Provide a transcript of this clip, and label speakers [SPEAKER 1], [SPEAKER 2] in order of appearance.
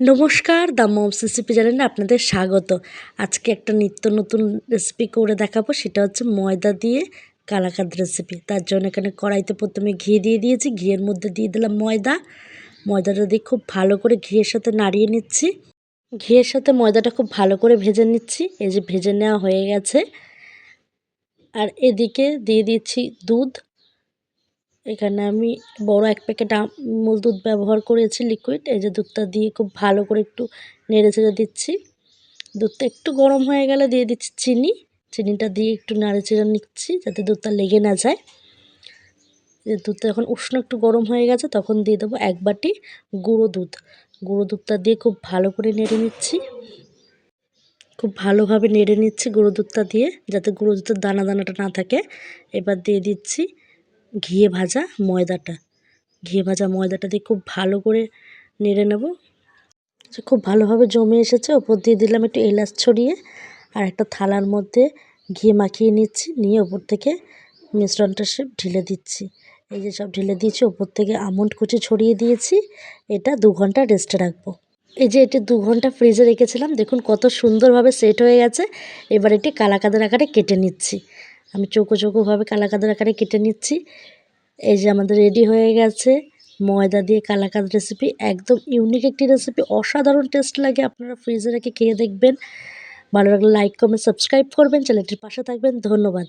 [SPEAKER 1] নমস্কার, the moms recipe চ্যানেলে আপনাদের স্বাগত। আজকে একটা নিত্য নতুন রেসিপি করে দেখাবো, সেটা হচ্ছে ময়দা দিয়ে কালাকাদ রেসিপি তার জন্য এখানে কড়াইতে প্রথমে ঘি দিয়ে দিয়েছি, ঘিয়ের মধ্যে দিয়ে দিলাম ময়দা। ময়দাটা দিয়ে খুব ভালো করে ঘিয়ের সাথে নাড়িয়ে নিচ্ছি। ঘিয়ের সাথে ময়দাটা খুব ভালো করে ভেজে নিচ্ছি, এই যে ভেজে নেওয়া হয়ে গেছে। আর এদিকে দিয়ে দিচ্ছি দুধ। এখানে আমি বড় এক প্যাকেট আমুল দুধ ব্যবহার করেছি লিকুইড এই যে দুধটা দিয়ে খুব ভালো করে একটু নেড়ে চেড়ে দিচ্ছি। দুধটা একটু গরম হয়ে গেলে দিয়ে দিচ্ছি চিনি। চিনিটা দিয়ে একটু নাড়ে চেড়ে নিচ্ছি যাতে দুধটা লেগে না যায়। দুধটা যখন উষ্ণ একটু গরম হয়ে গেছে, তখন দিয়ে দেবো এক বাটি গুঁড়ো দুধ। গুঁড়ো দুধটা দিয়ে খুব ভালো করে নেড়ে নিচ্ছি। খুব ভালোভাবে নেড়ে নিচ্ছি গুঁড়ো দুধটা দিয়ে, যাতে গুঁড়ো দুধের দানা দানাটা না থাকে। এবার দিয়ে দিচ্ছি ঘিয়ে ভাজা ময়দাটা। ঘিয়ে ভাজা ময়দাটা দিয়ে খুব ভালো করে নেড়ে নেব। খুব ভালোভাবে জমে এসেছে। ওপর দিয়ে দিলাম একটু এলাচ ছড়িয়ে আর একটা থালার মধ্যে ঘি মাখিয়ে নিচ্ছি। নিয়ে ওপর থেকে মিশ্রণটা সব ঢেলে দিচ্ছি। এই যে সব ঢেলে দিয়েছি, ওপর থেকে আমন্ড কুচি ছড়িয়ে দিয়েছি। এটা দু ঘণ্টা রেস্টে রাখব। এই যে এটি দু ঘণ্টা ফ্রিজে রেখেছিলাম, দেখুন কত সুন্দরভাবে সেট হয়ে গেছে। এবার এটি কালাকাদের আকারে কেটে নিচ্ছি। আমি চৌকো চৌকোভাবে কালাকাদের আকারে কেটে নিচ্ছি। এই যে আমাদের রেডি হয়ে গেছে ময়দা দিয়ে কালাকাদ রেসিপি একদম ইউনিক একটি রেসিপি অসাধারণ টেস্ট লাগে, আপনারা ফ্রিজে রেখে খেয়ে দেখবেন। ভালো লাগলে লাইক কমেন্ট সাবস্ক্রাইব করবেন। চ্যানেলটির পাশে থাকবেন। ধন্যবাদ।